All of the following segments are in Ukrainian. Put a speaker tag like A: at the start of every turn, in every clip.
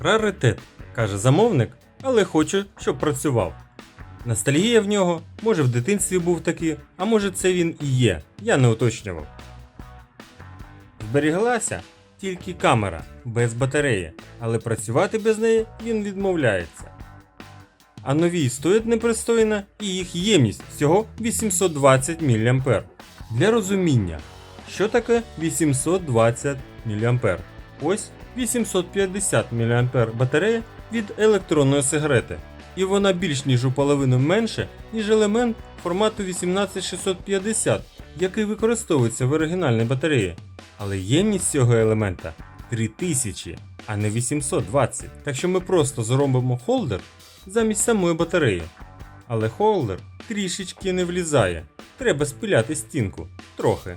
A: Раритет, каже замовник, але хочу, щоб працював. Ностальгія в нього, може в дитинстві був такий, а може це він і є, я не уточнював. Зберіглася тільки камера без батареї, але працювати без неї він відмовляється. А нові стоять непристойно і їх ємність всього 820 мА. Для розуміння, що таке 820 мА? Ось 850 мА батарея від електронної сигарети, і вона більш ніж у половину менше, ніж елемент формату 18650, який використовується в оригінальній батареї. Але ємність цього елемента 3000, а не 820. Так що ми просто зробимо холдер замість самої батареї. Але холдер трішечки не влізає. Треба спиляти стінку трохи.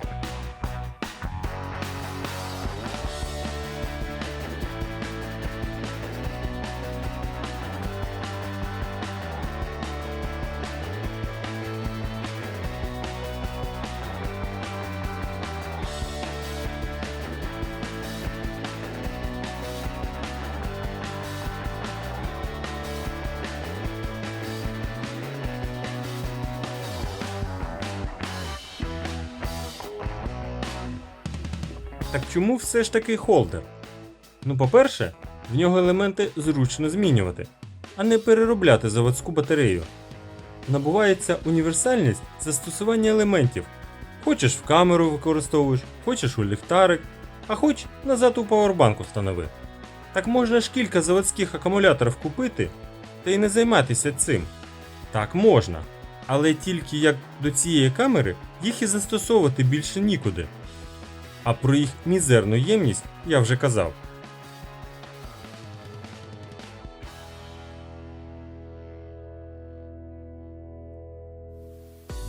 A: Так чому все ж таки холдер? Ну, по-перше, в нього елементи зручно змінювати, а не переробляти заводську батарею. Набувається універсальність застосування елементів. Хочеш в камеру використовуєш, хочеш у ліхтарик, а хоч назад у павербанк установи. Так можна ж кілька заводських акумуляторів купити та й не займатися цим. Так можна, але тільки як до цієї камери їх і застосовувати більше нікуди. А про їх мізерну ємність я вже казав.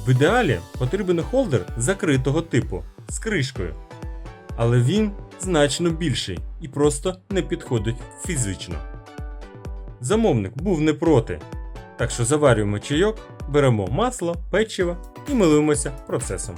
A: В ідеалі потрібен холдер закритого типу з кришкою. Але він значно більший і просто не підходить фізично. Замовник був не проти. Так що заварюємо чайок, беремо масло, печиво і милуємося процесом.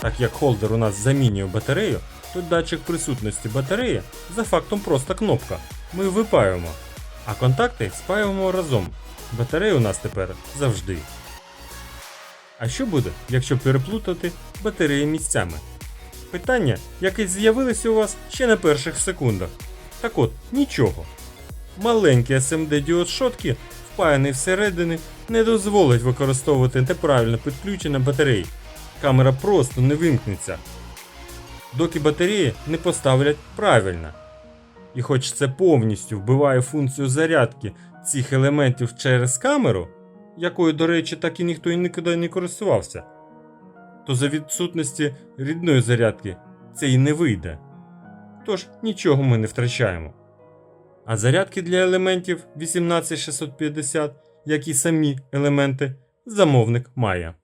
A: Так як холдер у нас замінює батарею, то датчик присутності батареї за фактом просто кнопка. Ми випаюємо. А контакти спаюємо разом. Батарея у нас тепер завжди. А що буде, якщо переплутати батареї місцями? Питання, яке з'явилося у вас ще на перших секундах. Так от, нічого. Маленький SMD діод шотки, впаяний всередини, не дозволить використовувати неправильно підключення батареї. Камера просто не вимкнеться, доки батареї не поставлять правильно. І хоч це повністю вбиває функцію зарядки цих елементів через камеру, якою, до речі, так і ніхто і ніколи не користувався, то за відсутності рідної зарядки це і не вийде. Тож нічого ми не втрачаємо. А зарядки для елементів 18650, як і самі елементи, замовник має.